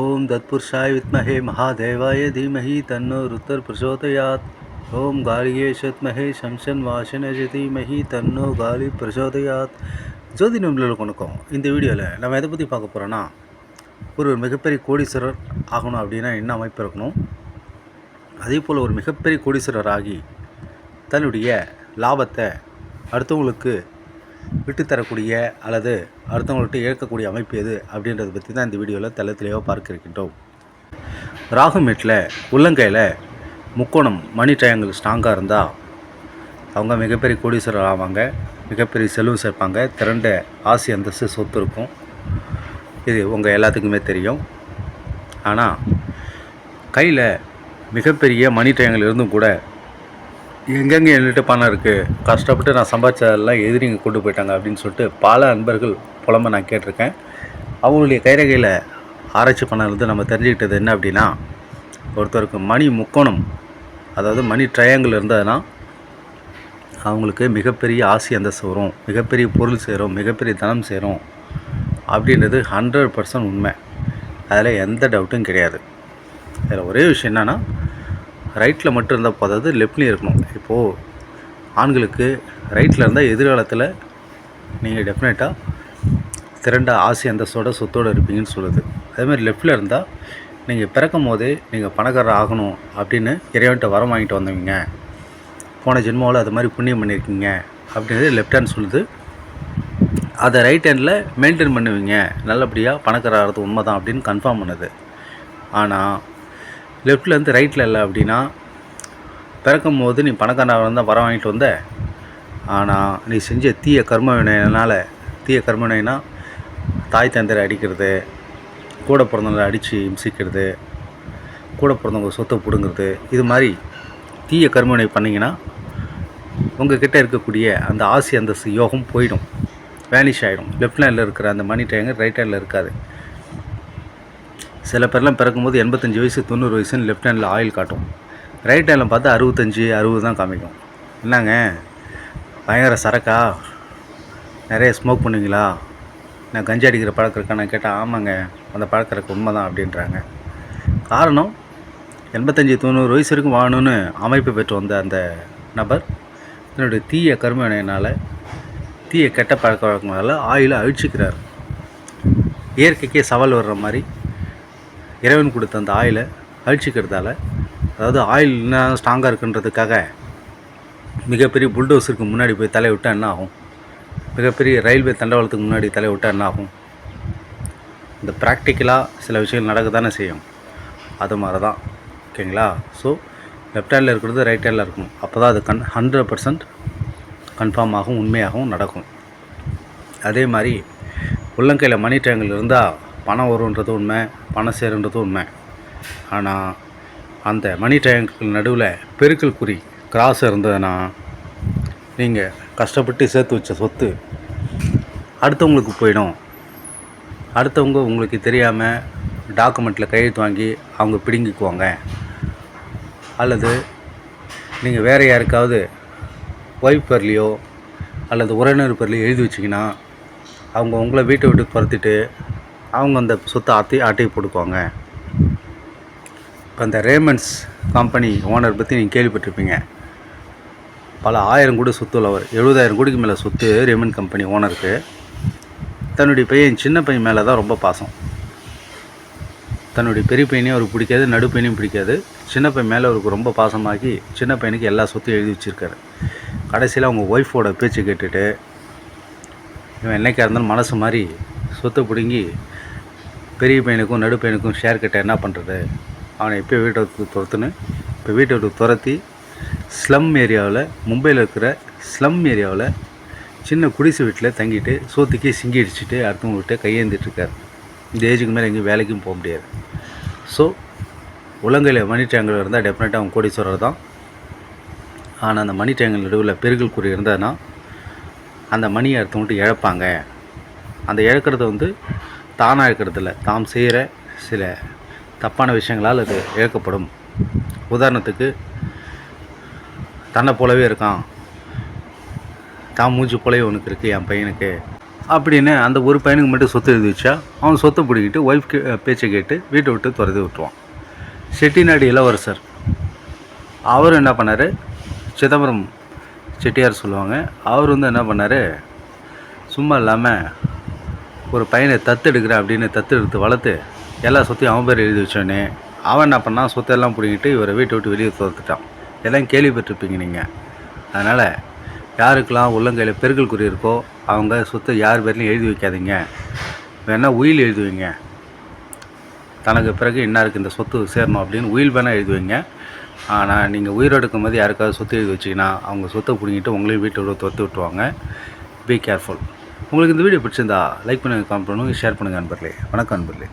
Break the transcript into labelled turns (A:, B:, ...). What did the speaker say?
A: ஓம் தத்புருஷாய் வித்மஹே மகாதேவாய தீமஹி தன்னோ ருத்தர் பிரசோதயாத். ஓம் காளியே சத்மஹே சம்சன் வாசனஜ தீமஹி தன்னோ காலி பிரசோதயாத். ஜோதி நம்பளுக்கு வணக்கம். இந்த வீடியோவில் நம்ம எதை பற்றி பார்க்க போகிறோன்னா ஒரு மிகப்பெரிய கோடீஸ்வரர் ஆகணும் அப்படின்னா என்ன அமைப்பு இருக்கணும்? அதே போல் ஒரு மிகப்பெரிய கோடீஸ்வரர் ஆகி தன்னுடைய லாபத்தை அடுத்தவங்களுக்கு விட்டு தரக்கூடிய அல்லது அடுத்தவங்கள்ட்ட இழக்கக்கூடிய அமைப்பு எது அப்படின்றத பற்றி தான் இந்த வீடியோவில் தலை தெளிவாக பார்க்க இருக்கின்றோம். ராகுமேட்டில் உள்ளங்கையில் முக்கோணம் மணி ட்ரையாங்கிள் ஸ்ட்ராங்காக இருந்தால் அவங்க மிகப்பெரிய கோடீஸ்வரர் ஆவாங்க. மிகப்பெரிய செலவு சேர்ப்பாங்க. திரண்ட ஆசி அந்தஸ்து சொத்து இருக்கும். இது உங்கள் எல்லாத்துக்குமே தெரியும். ஆனால் கையில் மிகப்பெரிய மணி ட்ரையாங்கிள் இருந்தும் கூட எங்கெங்கே என்கிட்ட பணம் இருக்குது கஷ்டப்பட்டு நான் சம்பாதிச்சதெல்லாம் எதிரிங்க கொண்டு போயிட்டாங்க அப்படின்னு சொல்லிட்டு பல அன்பர்கள் புலம்ப நான் கேட்டிருக்கேன். அவங்களுடைய கைரகையில் ஆராய்ச்சி பண்ணது நம்ம தெரிஞ்சுக்கிட்டது என்ன அப்படின்னா ஒருத்தருக்கு மணி முக்கோணம் அதாவது மணி ட்ரையாங்கிள் இருந்ததுன்னா அவங்களுக்கு மிகப்பெரிய ஆசி அந்தஸ்து வரும் மிகப்பெரிய பொருள் சேரும் மிகப்பெரிய தனம் சேரும் அப்படின்றது ஹண்ட்ரட் பர்சன்ட் உண்மை. அதில் எந்த டவுட்டும் கிடையாது. அதில் ஒரே விஷயம் என்னென்னா ரைட்டில் மட்டும் இருந்தால் போதாது லெஃப்ட்லேயும் இருக்கணும். இப்போது ஆண்களுக்கு ரைட்டில் இருந்தால் எதிர்காலத்தில் நீங்கள் டெஃபினட்டாக திரண்ட ஆசை அந்தஸ்தோட சொத்தோடு இருப்பீங்கன்னு சொல்லுது. அதேமாதிரி லெஃப்டில் இருந்தால் நீங்கள் பிறக்கும் போதே நீங்கள் பணக்காரர் ஆகணும் அப்படின்னு இறைவன்ட்ட வரம் வாங்கிட்டு வந்தவங்க. போன ஜென்மாவில் அது மாதிரி புண்ணியம் பண்ணியிருக்கீங்க அப்படின்றது லெஃப்ட் ஹேண்ட் சொல்லுது. அதை ரைட் ஹேண்டில் மெயின்டைன் பண்ணுவீங்க. நல்லபடியாக பணக்காரர் ஆகிறது உண்மை தான் அப்படின்னு கன்ஃபார்ம் பண்ணுது. ஆனால் லெஃப்ட்லேருந்து ரைட்டில் இல்லை அப்படின்னா பிறக்கும் போது நீ பணக்காரனாக தான் வர வாங்கிட்டு வந்த ஆனால் நீ செஞ்ச தீய கர்ம வினையினால் தீய கர்ம வினைனா தாய் தந்தரை அடிக்கிறது கூட பிறந்தவங்களை அடித்து இம்சிக்கிறது கூட பிறந்தவங்க சொத்தை பிடுங்கிறது இது மாதிரி தீய கர்மவினை பண்ணிங்கன்னா உங்ககிட்ட இருக்கக்கூடிய அந்த ஆசி அந்தஸ்து யோகம் போயிடும். வேனிஷ் ஆகிடும் லெஃப்ட் ஹேண்டில் இருக்கிற அந்த மணி டேங்கர் ரைட் ஹேண்டில் இருக்காது. சில பேர்லாம் பிறக்கும்போது எண்பத்தஞ்சு வயசு தொண்ணூறு வயசுன்னு லெஃப்ட் ஹேண்டில் ஆயில் காட்டும். ரைட் ஹேண்டில் பார்த்தா அறுபத்தஞ்சி அறுபது தான் காமிக்கும். என்னங்க? பயங்கர சரக்கா? நிறைய ஸ்மோக் பண்ணுவீங்களா? நான் கஞ்சி அடிக்கிற பழக்கம் இருக்கா? நான் கேட்டால் ஆமாங்க. அந்த பழக்கம் இருக்கு உண்மை தான் அப்படின்றாங்க. காரணம் எண்பத்தஞ்சு தொண்ணூறு வயசு வரைக்கும் வாழணும்னு அமைப்பு பெற்று வந்த அந்த நபர் தன்னுடைய தீய கருமனையினால் தீய கெட்ட பழக்க வழக்கங்களால் ஆயிலை அழிச்சிக்கிறார். இயற்கைக்கே சவால் வர்ற மாதிரி இறைவன் கொடுத்த அந்த ஆயிலை அழிச்சிக்கிறதால அதாவது ஆயில் என்ன ஸ்ட்ராங்காக இருக்குன்றதுக்காக மிகப்பெரிய புல்டோஸருக்கு முன்னாடி போய் தலை விட்டால் என்ன ஆகும்? மிகப்பெரிய ரயில்வே தண்டவாளத்துக்கு முன்னாடி தலை விட்டால் என்ன ஆகும்? இந்த ப்ராக்டிக்கலாக சில விஷயங்கள் நடக்க தானே செய்யும். அது மாதிரி தான் ஓகேங்களா? ஸோ லெஃப்ட் ஹேண்டில் இருக்கிறது ரைட் ஹேண்டில் இருக்கணும். அப்போ தான் அது கன் ஹண்ட்ரட் பர்சன்ட் கன்ஃபார்மாகவும் உண்மையாகவும் நடக்கும். அதே மாதிரி உள்ளங்கையில் மணி ட்ரையாங்கிள் இருந்தால் பணம் வருன்றது உண்மை பணம் சேருன்றது உண்மை. ஆனால் அந்த மணி ட்ரையாங்கிள் நடுவில் பெருக்கல் குறி கிராஸ் இருந்ததுன்னா நீங்கள் கஷ்டப்பட்டு சேர்த்து வச்ச சொத்து அடுத்தவங்களுக்கு போயிடும். அடுத்தவங்க உங்களுக்கு தெரியாமல் டாக்குமெண்ட்டில் கையெழுத்து வாங்கி அவங்க பிடுங்கிக்குவாங்க. அல்லது நீங்கள் வேறு யாருக்காவது ஒய்ஃப் பேர்லேயோ அல்லது உறவினர் பேர்லேயோ எழுதி வச்சிங்கன்னா அவங்க உங்களை வீட்டை விட்டு துரத்திட்டு அவங்க அந்த சொத்தை ஆற்றி ஆட்டி போட்டுக்குவாங்க. இப்போ அந்த ரேமண்ட்ஸ் கம்பெனி ஓனர் பற்றி நீங்கள் கேள்விப்பட்டிருப்பீங்க. பல ஆயிரம் கோடி சொத்து உள்ளவர் எழுபதாயிரம் கோடிக்கு மேலே சொத்து ரேமண்ட் கம்பெனி ஓனருக்கு தன்னுடைய பையன் சின்ன பையன் மேலே தான் ரொம்ப பாசம். தன்னுடைய பெரிய பையனையும் அவருக்கு பிடிக்காது நடு பையனையும் பிடிக்காது. சின்ன பையன் மேலே அவருக்கு ரொம்ப பாசமாக்கி சின்ன பையனுக்கு எல்லா சொத்தையும் எழுதி வச்சுருக்காரு. கடைசியில் அவங்க ஒய்ஃபோட பேச்சு கேட்டுட்டு இவன் என்னைக்கா இருந்தாலும் மனசு மாதிரி சொத்தை பிடுங்கி பெரிய பையனுக்கும் நடு பையனுக்கும் ஷேர் கிட்ட என்ன பண்ணுறது அவனை இப்போ வீட்டை விட்டு துரத்துன்னு இப்போ வீட்டை விட்டு துரத்தி ஸ்லம் ஏரியாவில் மும்பையில் இருக்கிற ஸ்லம் ஏரியாவில் சின்ன குடிசை வீட்டில் தங்கிட்டு சோத்துக்கே சிங்கி அடிச்சுட்டு அடுத்தவங்கள்ட்ட கையேந்திட்டுருக்கார் இந்த ஏஜுக்கு மேலே எங்கேயும் வேலைக்கும் போக முடியாது. ஸோ உலங்கையில் மணி டேங்கில் இருந்தால் டெஃபினட்டாக அவங்க கோடீஸ்வரர் தான். ஆனால் அந்த மணி டேங்கில் நடுவில் பெருகல் குறி இருந்ததுன்னா அந்த மணியை அடுத்தவங்கள்ட்ட இழப்பாங்க. அந்த இழக்கிறத வந்து தானாக இருக்கிறதில்ல தாம் செய்கிற சில தப்பான விஷயங்களால் அது இழக்கப்படும் உதாரணத்துக்கு தன்னை போலவே இருக்கான். தான் மூச்சு போலவே உனக்கு இருக்குது என் பையனுக்கு. அப்படின்னு அந்த ஒரு பையனுக்கு மட்டும் சொத்து எழுதி வச்சா அவன் சொத்தை பிடிக்கிட்டு ஒய்ஃப் பேச்சை கேட்டு வீட்டை விட்டு துரத்தி விட்டுருவான். செட்டிநாடு இளவரசர். அவர் என்ன பண்ணார்? சிதம்பரம் செட்டியார் சொல்லுவாங்க. அவர் வந்து என்ன பண்ணார்? சும்மா இல்லாமல் ஒரு பையனை தத்தெடுக்கிறேன் அப்படின்னு தத்தெடுத்து வளர்த்து எல்லா சொத்தையும் அவன் பேர் எழுதி வச்சோன்னே அவன் என்ன பண்ணான்? சொத்தெல்லாம் பிடிங்கிட்டு இவரை வீட்டை விட்டு வெளியே துரத்துட்டான். எல்லாம் கேள்விப்பட்டிருப்பீங்க நீங்கள் அதனால் யாருக்கெல்லாம் உள்ளங்கையில் பெருக்கல் குறி இருக்கோ அவங்க சொத்தை யார் பேர்லையும் எழுதி வைக்காதீங்க. வேணால் உயில் எழுதி வைங்க. தனக்கு பிறகு இன்னாருக்கு இந்த சொத்து சேரணும் அப்படின்னு உயில் வேணால் எழுதி வைங்க. ஆனால் நீங்கள் உயிரோடு இருக்கும்போது யாருக்காவது சொத்து எழுதி வச்சிங்கன்னா அவங்க சொத்தை பிடிங்கிட்டு உங்களையும் வீட்டை விட துரத்து விட்டுருவாங்க. பி கேர்ஃபுல் உங்களுக்கு இந்த வீடியோ பிடிச்சிருந்தா லைக் பண்ணுங்கள் கமெண்ட் பண்ணுங்கள் ஷேர் பண்ணுங்கள் நண்பர்களே. வணக்கம் நண்பர்களே.